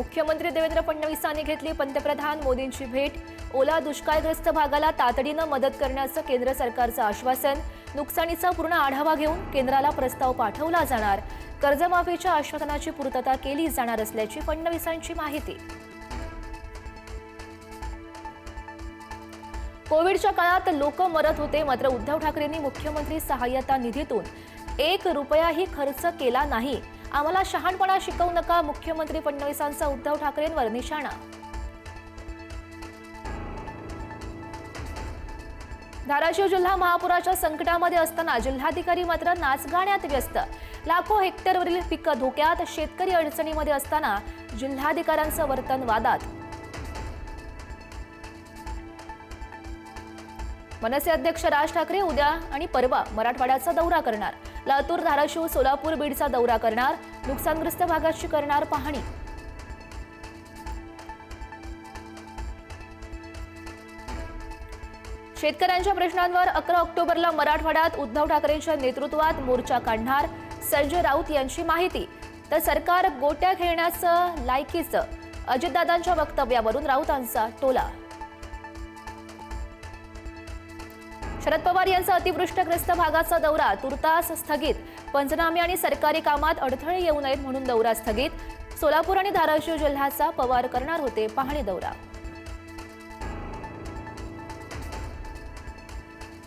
मुख्यमंत्री देवेंद्र फडणवीसांनी घेतली पंतप्रधान मोदींची भेट. ओला दुष्काळग्रस्त भागाला तातडीनं मदत करण्याचं केंद्र सरकारचं आश्वासन. नुकसानीचा पूर्ण आढावा घेऊन केंद्राला प्रस्ताव पाठवला जाणार. कर्जमाफीच्या आश्वासनाची पूर्तता केली जाणार असल्याची फडणवीसांची माहिती. कोविडच्या काळात लोक मरत होते मात्र उद्धव ठाकरेंनी मुख्यमंत्री सहाय्यता निधीतून एक रुपयाही खर्च केला नाही. आम्हाला शहाणपणा शिकवू नका मुख्यमंत्री फडणवीसांचा उद्धव ठाकरेंवर निशाणा. धाराशिव जिल्हा महापुराच्या संकटामध्ये असताना जिल्हाधिकारी मात्र नाचगाण्यात व्यस्त. लाखो हेक्टरवरील पिकं धोक्यात शेतकरी अडचणीमध्ये असताना जिल्हाधिकाऱ्यांचं वर्तन वादात. मनसे अध्यक्ष राज ठाकरे उद्या आणि परवा मराठवाड्याचा दौरा करणार. लातूर धाराशिव सोलापूर बीडचा दौरा करणार. नुकसानग्रस्त भागाची करणार पाहणी. शेतकऱ्यांच्या प्रश्नांवर अकरा ऑक्टोबरला मराठवाड्यात उद्धव ठाकरेंच्या नेतृत्वात मोर्चा काढणार. संजय राऊत यांची माहिती. तर सरकार गोट्या खेळण्याचं लायकीचं. अजितदादांच्या वक्तव्यावरून राऊतांचा टोला. शरद पवार यांचा अतिवृष्टग्रस्त भागाचा दौरा तुर्तास स्थगित. पंचनामे आणि सरकारी कामात अडथळे येऊ नयेत म्हणून दौरा स्थगित. सोलापूर आणि धाराशिव जिल्ह्याचा पवार करणार होते पाहणी दौरा.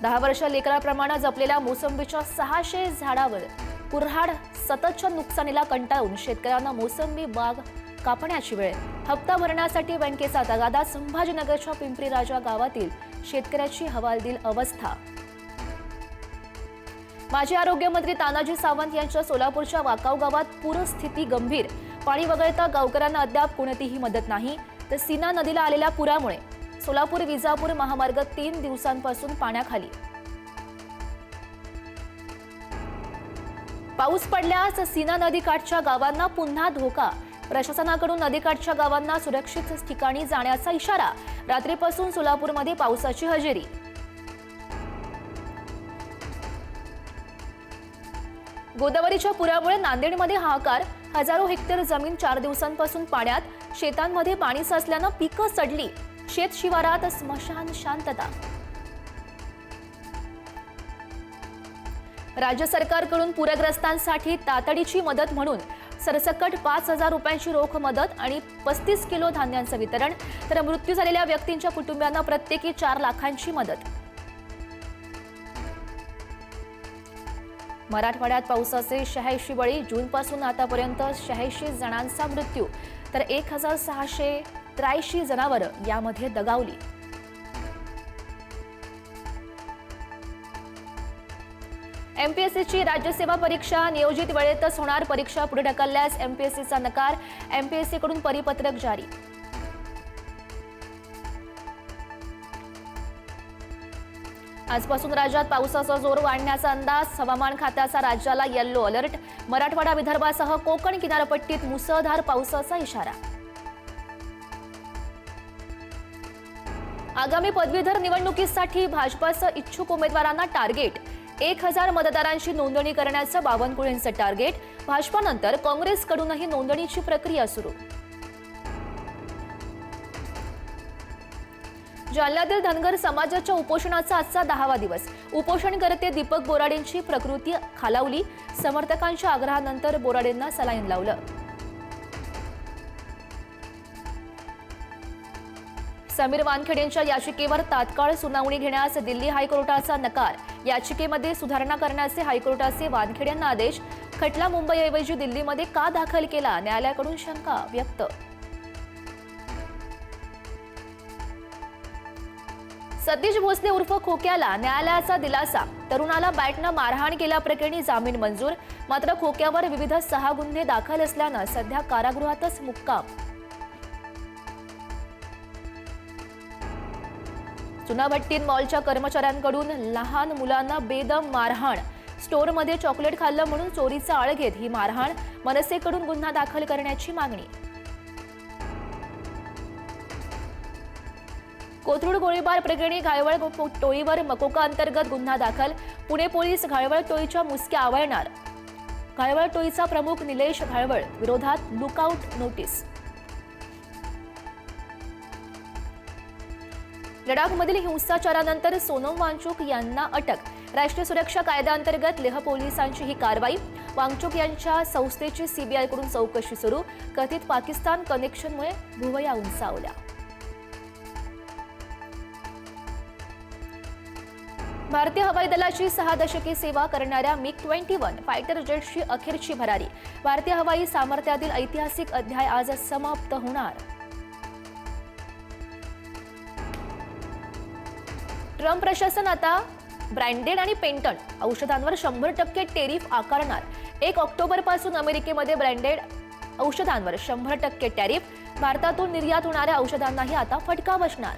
दहा वर्ष लेकराप्रमाणे जपलेल्या मोसंबीच्या सहाशे झाडावर कुऱ्हाड सततच्या नुकसानीला कंटाळून शेतकऱ्यांना मोसंबी बाग कापण्याची वेळ. हप्ता भरण्यासाठी बँकेचा तगादा संभाजीनगरच्या पिंपरी राजा गावातील शेतकऱ्याची हवालदिल अवस्था. माजी आरोग्यमंत्री तानाजी सावंत यांच्या सोलापूरच्या वाकाव गावात पूरस्थिती गंभीर. पाणी वगळता गावकऱ्यांना अद्याप कोणतीही मदत नाही. तर सीना नदीला आलेल्या पुरामुळे सोलापूर विजापूर महामार्ग तीन दिवसांपासून पाण्याखाली. पाऊस पडल्यास सीना नदीकाठच्या गावांना पुन्हा धोका. प्रशासनाकडून नदीकाठच्या गावांना सुरक्षित ठिकाणी जाण्याचा इशारा. रात्रीपासून सोलापूरमध्ये पावसाची हजेरी. गोदावरीच्या पुरामुळे नांदेडमध्ये हाहाकार. हजारो हेक्टर जमीन चार दिवसांपासून पाण्यात. शेतांमध्ये पाणी साचल्यानं पिकं सडली. शेत शिवारात स्मशान शांतता. राज्य सरकारकडून पूरग्रस्तांसाठी तातडीची मदत म्हणून सरसकट पाच हजार रुपयांची रोख मदत आणि पस्तीस किलो धान्यांचं वितरण. तर मृत्यू झालेल्या व्यक्तींच्या कुटुंबियांना प्रत्येकी चार लाखांची मदत. मराठवाड्यात पावसाचे शहाऐंशी बळी जूनपासून आतापर्यंत शहाऐंशी जणांचा मृत्यू. तर एक हजार सहाशे त्र्याऐंशी जनावरं यामध्ये दगावली. एमपीएससीची राज्यसेवा परीक्षा नियोजित वेळेतच होणार. परीक्षा पुढे ढकलल्यास एमपीएससीचा नकार. एमपीएससी कडून परिपत्रक जारी. आजपासून राज्यात पावसाचा जोर वाढण्याचा अंदाज. हवामान खात्याचा राज्याला येल्लो अलर्ट मराठवाडा विदर्भासह कोकण किनारपट्टीत मुसळधार पावसाचा इशारा. आगामी पदवीधर निवडणुकीसाठी भाजपाचं इच्छुक उमेदवारांना टार्गेट. एक हजार मतदारांची नोंदणी करण्याचं बावनकुळेंचं टार्गेट. भाजपानंतर काँग्रेसकडूनही नोंदणीची प्रक्रिया सुरू. जालन्यातील धनगर समाजाच्या उपोषणाचा आजचा दहावा दिवस. उपोषणकर्ते दीपक बोराडेंची प्रकृती खालावली. समर्थकांच्या आग्रहानंतर बोराडेंना सलाईन लावलं. समीर वानखेडेंच्या याचिकेवर तात्काळ सुनावणी घेण्यास दिल्ली हायकोर्टाचा नकार. याचिकेमध्ये सुधारणा करण्याचे हायकोर्टाचे वानखेडेंना आदेश. खटला मुंबईऐवजी दिल्लीमध्ये का दाखल केला? न्यायालयाकडून शंका व्यक्त. सतीश भोसले उर्फ खोक्याला न्यायालयाचा दिलासा. तरुणाला बॅटनं मारहाण केल्याप्रकरणी जामीन मंजूर. मात्र खोक्यावर विविध सहा गुन्हे दाखल असल्यानं सध्या कारागृहातच मुक्काम. चुनाभट्टीत मॉलच्या कर्मचाऱ्यांकडून लहान मुलांना बेदम मारहाण. स्टोअरमध्ये चॉकलेट खाल्लं म्हणून चोरीचा आळ घेत ही मारहाण. मनसेकडून गुन्हा दाखल करण्याची मागणी. कोथरूड गोळीबार प्रकरणी घायवळ टोळीवर मकोका अंतर्गत गुन्हा दाखल. पुणे पोलीस घायवळ टोळीच्या मुसक्या आवळणार. घायवळ टोळीचा प्रमुख निलेश घायवळ विरोधात लुकआउट नोटीस लडाखमधील हिंसाचारानंतर सोनम वांचूक यांना अटक. राष्ट्रीय सुरक्षा कायद्याअंतर्गत लेह पोलिसांची ही कारवाई. वांगचूक यांच्या संस्थेची सीबीआयकडून चौकशी सुरू. कथित पाकिस्तान कनेक्शनमुळे भुवया उंचावल्या. भारतीय हवाई दलाची सहा दशके सेवा करणाऱ्या मिग ट्वेंटी वन फायटर जेट्सची अखेरची भरारी. भारतीय हवाई सामर्थ्यातील ऐतिहासिक अध्याय आज समाप्त होणार. ट्रम्प प्रशासन आता ब्रँडेड आणि पेंटन औषधांवर शंभर टक्के टेरिफ आकारणार. एक ऑक्टोबरपासून अमेरिकेमध्ये ब्रँडेड औषधांवर शंभर टक्के टॅरिफ भारतातून निर्यात होणाऱ्या औषधांनाही आता फटका बसणार.